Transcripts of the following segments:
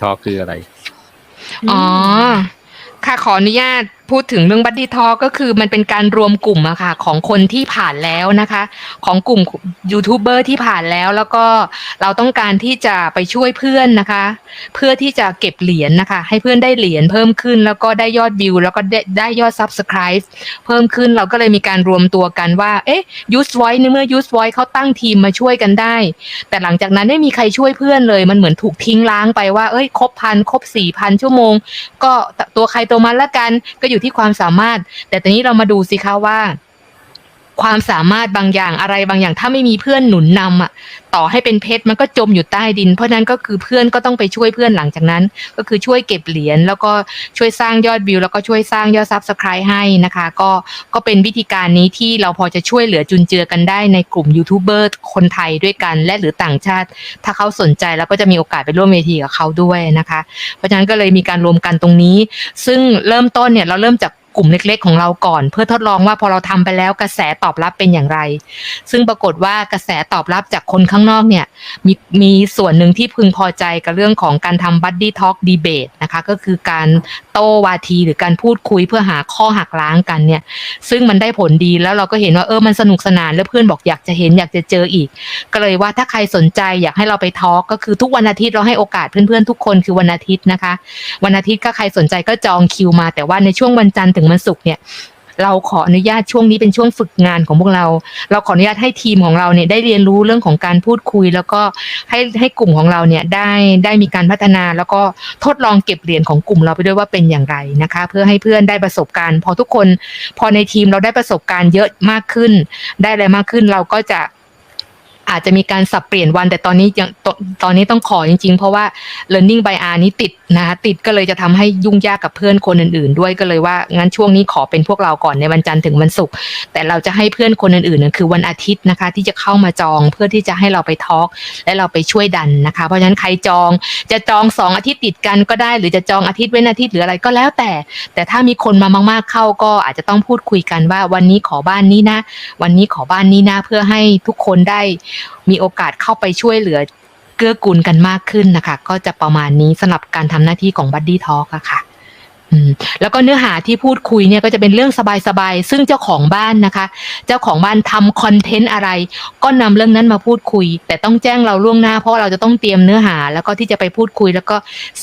ทอคืออะไร อ๋อ ค่ะขออนุญาตพูดถึงเรื่องบัดดี้ทอก็คือมันเป็นการรวมกลุ่มอะค่ะของคนที่ผ่านแล้วนะคะ ของกลุ่มยูทูบเบอร์ที่ผ่านแล้วแล้วก็เราต้องการที่จะไปช่วยเพื่อนนะคะ เพื่อที่จะเก็บเหรียญนะคะ ให้เพื่อนได้เหรียญเพิ่มขึ้น แล้วก็ได้ยอดวิว แล้วก็ได้ไดยอด Subscribe เพิ่มขึ้นเราก็เลยมีการรวมตัวกันว่าเอ๊ะ Use Voice ในเมื่อ Use Voice เขาตั้งทีมมาช่วยกันได้ แต่หลังจากนั้นไม่มีใครช่วยเพื่อนเลย มันเหมือนถูกทิ้งล้างไปว่าเอ้ยครบพันครบสี่พันชั่วโมง ก็ตัวใครตัวมันละกันก็อยอยู่ที่ความสามารถ แต่ตอนนี้เรามาดูสิคะว่า ความสามารถบางอย่างอะไรบางอย่าง ถ้าไม่มีเพื่อนหนุนนำอะ ต่อให้เป็นเพชรมันก็จมอยู่ใต้ดิน เพราะฉะนั้นก็คือเพื่อนก็ต้องไปช่วยเพื่อนหลังจากนั้น ก็คือช่วยเก็บเหรียญแล้วก็ช่วยสร้างยอดวิว แล้วก็ช่วยสร้างยอดซับสไครต์ให้นะคะ ก็ก็เป็นวิธีการนี้ที่เราพอจะช่วยเหลือจุนเจือกันได้ในกลุ่มยูทูบเบอร์คนไทยด้วยกัน และหรือต่างชาติ ถ้าเขาสนใจแล้วก็จะมีโอกาสไปร่วมเวทีกับเขาด้วยนะคะ เพราะฉะนั้นก็เลยมีการรวมกันตรงนี้ ซึ่งเริ่มต้นเนี่ยเราเริ่มจาก กลุ่มเล็ก ๆ ของเราก่อน เพื่อทดลองว่าพอเราทำไปแล้วกระแสตอบรับเป็นอย่างไร ซึ่งปรากฏว่ากระแสตอบรับจากคนข้างนอกเนี่ยมีมีส่วนหนึ่งที่พึงพอใจกับเรื่องของการทำบัดดี้ทอล์กดีเบตนะคะก็คือการโต้วาทีหรือการพูดคุยเพื่อหาข้อหักล้างกันเนี่ยซึ่งมันได้ผลดีแล้วเราก็เห็นว่าเออมันสนุกสนานแล้วเพื่อนบอกอยากจะเห็นอยากจะเจออีก ก็เลยว่าถ้าใครสนใจอยากให้เราไปทอล์กก็คือทุกวันอาทิตย์เราให้โอกาสเพื่อนๆทุกคนคือวันอาทิตย์นะคะ วันอาทิตย์ก็ใครสนใจก็จองคิวมา แต่ว่าในช่วงวันจันทร์ถึงวันศุกร์เนี่ยเราขออนุญาตช่วงนี้เป็นช่วงฝึกงานของพวกเรา เราขออนุญาตให้ทีมของเราเนี่ยได้เรียนรู้เรื่องของการพูดคุย แล้วก็ให้ให้กลุ่มของเราเนี่ยได้ได้มีการพัฒนา แล้วก็ทดลองเก็บเหรียญของกลุ่มเราไปด้วยว่าเป็นอย่างไรนะคะ เพื่อให้เพื่อนได้ประสบการณ์ พอทุกคนพอในทีมเราได้ประสบการณ์เยอะมากขึ้น ได้อะไรมากขึ้นเราก็จะ อาจจะมีการสับเปลี่ยนวันแต่ตอนนี้ยังตตอนนี้ต้องขอจริง ๆ เพราะว่า learning by R นี้ติดนะคะติดก็เลยจะทำให้ยุ่งยากกับเพื่อนคนอื่น ๆ ด้วยก็เลยว่างั้นช่วงนี้ขอเป็นพวกเราก่อนในวันจันทร์ถึงวันศุกร์แต่เราจะให้เพื่อนคนอื่นๆนี่ยคือวันอาทิตย์นะคะ ที่จะเข้ามาจองเพื่อที่จะให้เราไปทอล์กและเราไปช่วยดันนะคะ เพราะฉะนั้นใครจองจะจองสองอาทิตย์ติดกันก็ได้ หรือจะจองอาทิตย์เว้นอาทิตย์หรืออะไรก็แล้วแต่ แต่ถ้ามีคนมามาก ๆเข้าก็อาจจะต้องพูดคุยกันว่าวันนี้ขอบ้านนี้นะ วันนี้ขอบ้านนี้นะเพื่อให้ทุกคนได้มีโอกาสเข้าไปช่วยเหลือเกื้อกูลกันมากขึ้นนะคะ ก็จะประมาณนี้สำหรับการทำหน้าที่ของบัดดี้ทอ l k อะค่ะ แล้วก็เนื้อหาที่พูดคุยเนี่ยก็จะเป็นเรื่องสบายๆ ซึ่งเจ้าของบ้านนะคะ เจ้าของบ้านทำคอนเทนต์อะไร ก็นำเรื่องนั้นมาพูดคุย แต่ต้องแจ้งเราล่วงหน้า เพราะเราจะต้องเตรียมเนื้อหา แล้วก็ที่จะไปพูดคุย แล้วก็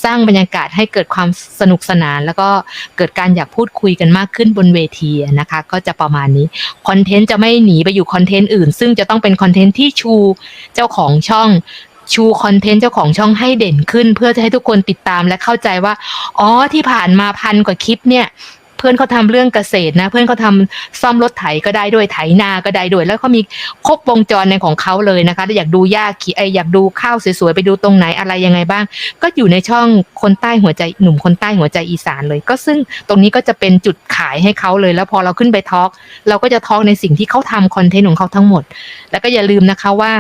สร้างบรรยากาศให้เกิดความสนุกสนาน แล้วก็เกิดการอยากพูดคุยกันมากขึ้นบนเวทีนะคะ ก็จะประมาณนี้คอนเทนต์จะไม่หนีไปอยู่คอนเทนต์อื่น ซึ่งจะต้องเป็นคอนเทนต์ที่ชูเจ้าของช่อง ชูคอนเทนต์เจ้าของช่องให้เด่นขึ้น เพื่อจะให้ทุกคนติดตามและเข้าใจว่า อ๋อที่ผ่านมาพันกว่าคลิปเนี่ยเพื่อนเขาทำเรื่องเกษตรนะ เพื่อนเขาทำซ่อมรถไถก็ได้ด้วยไถนาก็ได้ด้วย แล้วเขามีครบวงจรในของเขาเลยนะคะถ้าอยากดูหญ้าขี่ไออยากดูข้าวสวยๆไปดูตรงไหนอะไรยังไงบ้าง ก็อยู่ในช่องคนใต้หัวใจหนุ่มคนใต้หัวใจอีสานเลย ก็ซึ่งตรงนี้ก็จะเป็นจุดขายให้เขาเลย แล้วพอเราขึ้นไปทอล์กเราก็จะทอล์กในสิ่งที่เขาทำคอนเทนต์ของเขาทั้งหมด แล้วก็อย่าลืมนะคะว่า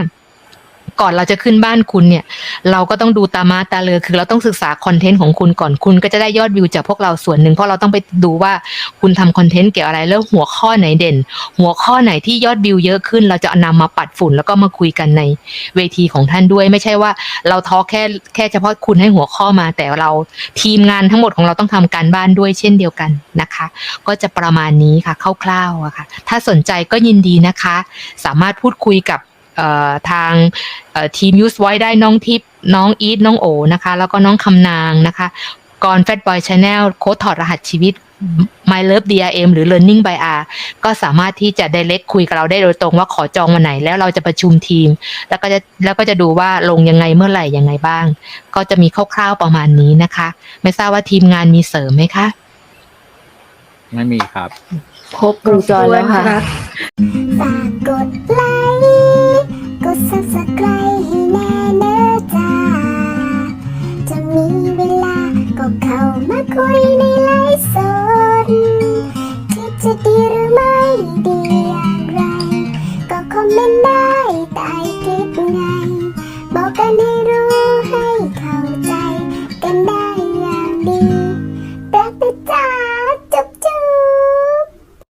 ก่อนเราจะขึ้นบ้านคุณเนี่ย เราก็ต้องดูตามาตาเรือคือเราต้องศึกษาคอนเทนต์ของคุณก่อนคุณก็จะได้ยอดวิวจากพวกเราส่วนหนึ่งเพราะเราต้องไปดูว่าคุณทำคอนเทนต์เกี่ยวอะไรแล้วหัวข้อไหนเด่น หัวข้อไหนที่ยอดวิวเยอะขึ้น เราจะนำมาปัดฝุ่นแล้วก็มาคุยกันในเวทีของท่านด้วย ไม่ใช่ว่าเราทอแค่แค่เฉพาะคุณให้หัวข้อมาแต่เราทีมงานทั้งหมดของเราต้องทำการบ้านด้วยเช่นเดียวกันนะคะ ก็จะประมาณนี้ค่ะคร่าวๆอะค่ะ ถ้าสนใจก็ยินดีนะคะ สามารถพูดคุยกับ ทางเอ่อทีมยูสไว้ได้น้องทิพย์น้องอีทน้องโอนะคะ แล้วก็น้องคำนางนะคะกรแฟตบอยชาแนลโค้ดถอดรหัสชีวิต My Love DRM หรือ Learning by R ก็สามารถที่จะ direct คุยกับเราได้โดยตรงว่าขอจองวันไหนแล้วเราจะประชุมทีม แล้วก็จะแล้วก็จะดูว่าลงยังไงเมื่อไหร่ยังไงบ้าง ก็จะมีคร่าวๆประมาณนี้นะคะ ไม่ทราบว่าทีมงานมีเสริมไหมคะ ไม่มีครับ ครบวงจรแล้วค่ะ ในไลฟ์สดที่จะดีรือ